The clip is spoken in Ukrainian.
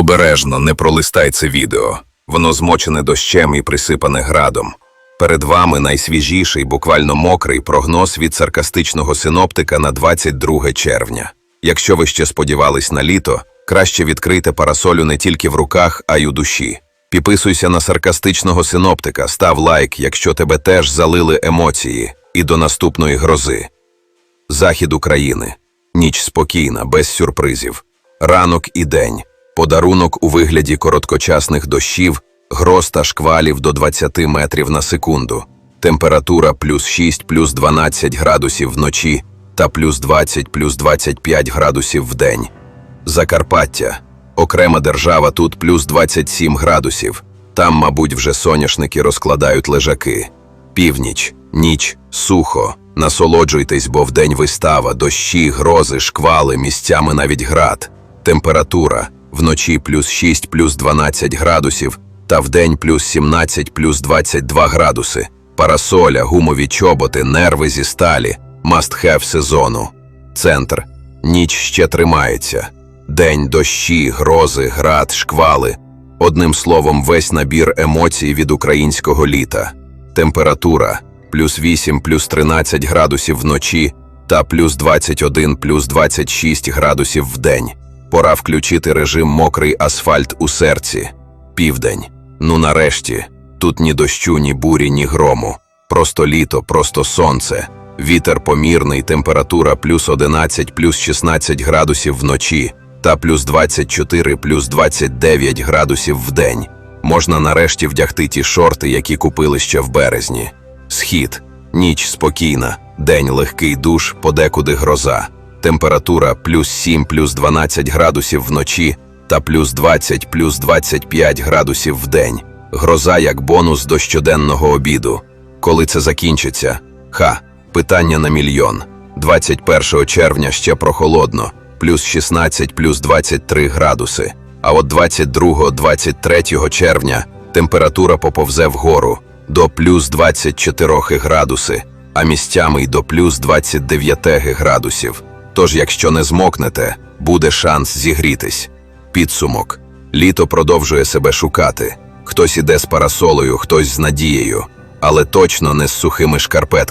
Обережно не пролистай це відео. Воно змочене дощем і присипане градом. Перед вами найсвіжіший, буквально мокрий прогноз від саркастичного синоптика на 22 червня. Якщо ви ще сподівались на літо, краще відкрийте парасолю не тільки в руках, а й у душі. Підписуйся на саркастичного синоптика, став лайк, якщо тебе теж залили емоції, і до наступної грози. Захід України. Ніч спокійна, без сюрпризів. Ранок і день. Подарунок у вигляді короткочасних дощів, гроз та шквалів до 20 метрів на секунду. Температура плюс 6, плюс 12 градусів вночі та плюс 20, плюс 25 градусів вдень. Закарпаття. Окрема держава тут плюс 27 градусів. Там, мабуть, вже соняшники розкладають лежаки. Північ, ніч, сухо. Насолоджуйтесь, бо вдень вистава, дощі, грози, шквали, місцями навіть град. Температура вночі плюс 6, плюс 12 градусів, та вдень плюс 17, плюс 22 градуси. Парасоля, гумові чоботи, нерви зі сталі, must-have сезону. Центр. Ніч ще тримається. День, дощі, грози, град, шквали. Одним словом, весь набір емоцій від українського літа. Температура плюс 8, плюс 13 градусів вночі та плюс 21, плюс 26 градусів вдень. Пора включити режим мокрий асфальт у серці. Південь. Ну нарешті. Тут ні дощу, ні бурі, ні грому. Просто літо, просто сонце. Вітер помірний, температура плюс 11, плюс 16 градусів вночі та плюс 24, плюс 29 градусів вдень. Можна нарешті вдягти ті шорти, які купили ще в березні. Схід. Ніч спокійна, день легкий душ, подекуди гроза. Температура плюс 7, плюс 12 градусів вночі та плюс 20, плюс 25 градусів вдень. Гроза як бонус до щоденного обіду. Коли це закінчиться? Ха, питання на мільйон. 21 червня ще прохолодно, плюс 16, плюс 23 градуси. А от 22-23 червня температура поповзе вгору до плюс 24 градуси, а місцями й до плюс 29 градусів. Тож, якщо не змокнете, буде шанс зігрітись. Підсумок. Літо продовжує себе шукати. Хтось іде з парасолою, хтось з надією, але точно не з сухими шкарпетками.